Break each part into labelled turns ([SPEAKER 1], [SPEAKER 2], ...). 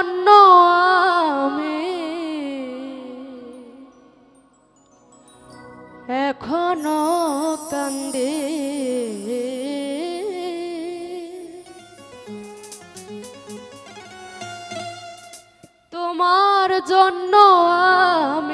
[SPEAKER 1] ধন্য আমি। এখনও কান্দি। তোমার জন্য আমি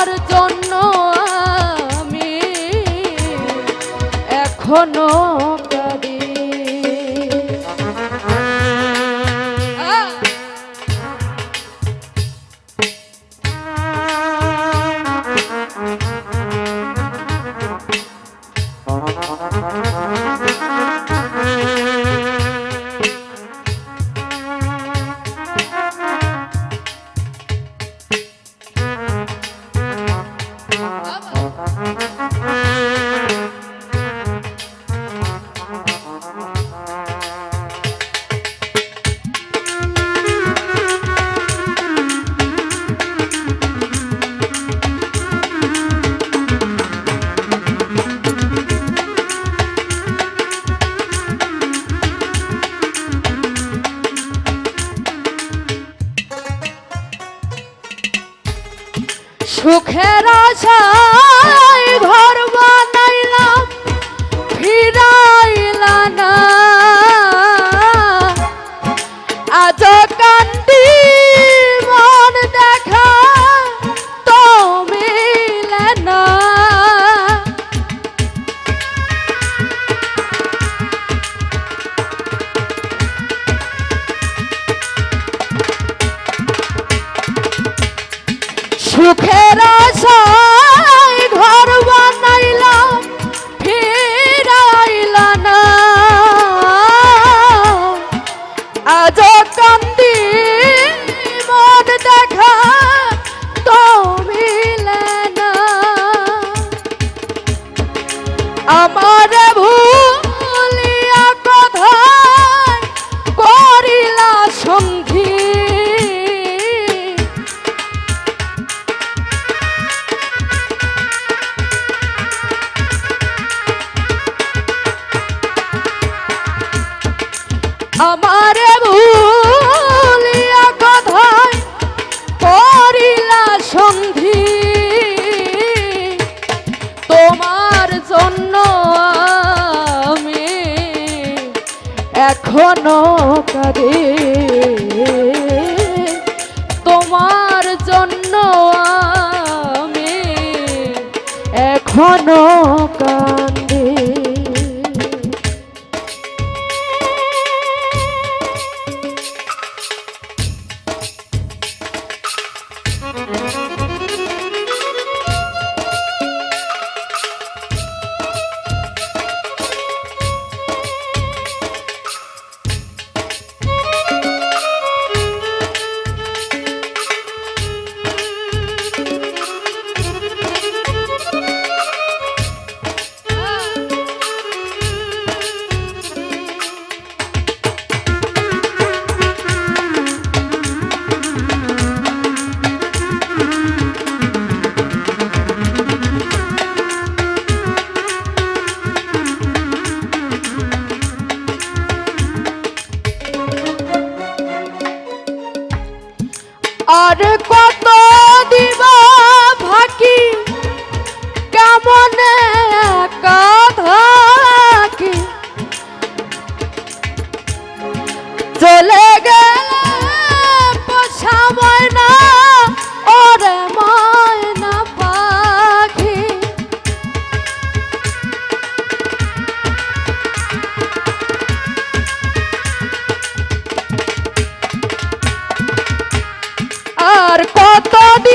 [SPEAKER 1] তোমার জন্য আমি এখনও Thank you. সুখের আশায় ঘর চন্দি ঘন করে। তোমার জন্য আমি এখনও Tommy.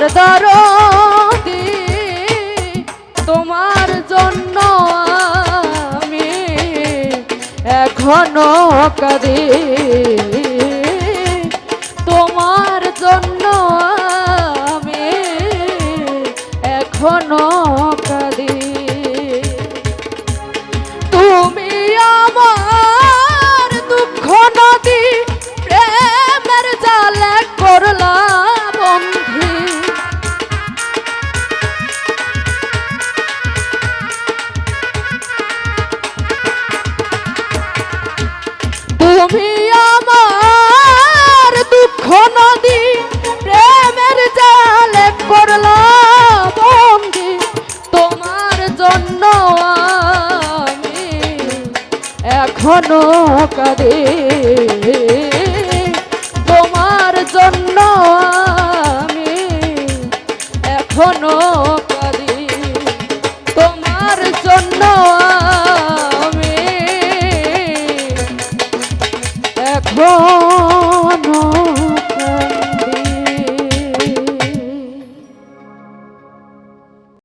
[SPEAKER 1] তোমার দরদি তোমার জন্য আমি এখনও কাঁদি তুমি আমার দুঃখ নদী প্রেমের জালে করলাম বন্দি তোমার জন্য আমি এখনও কাঁদে।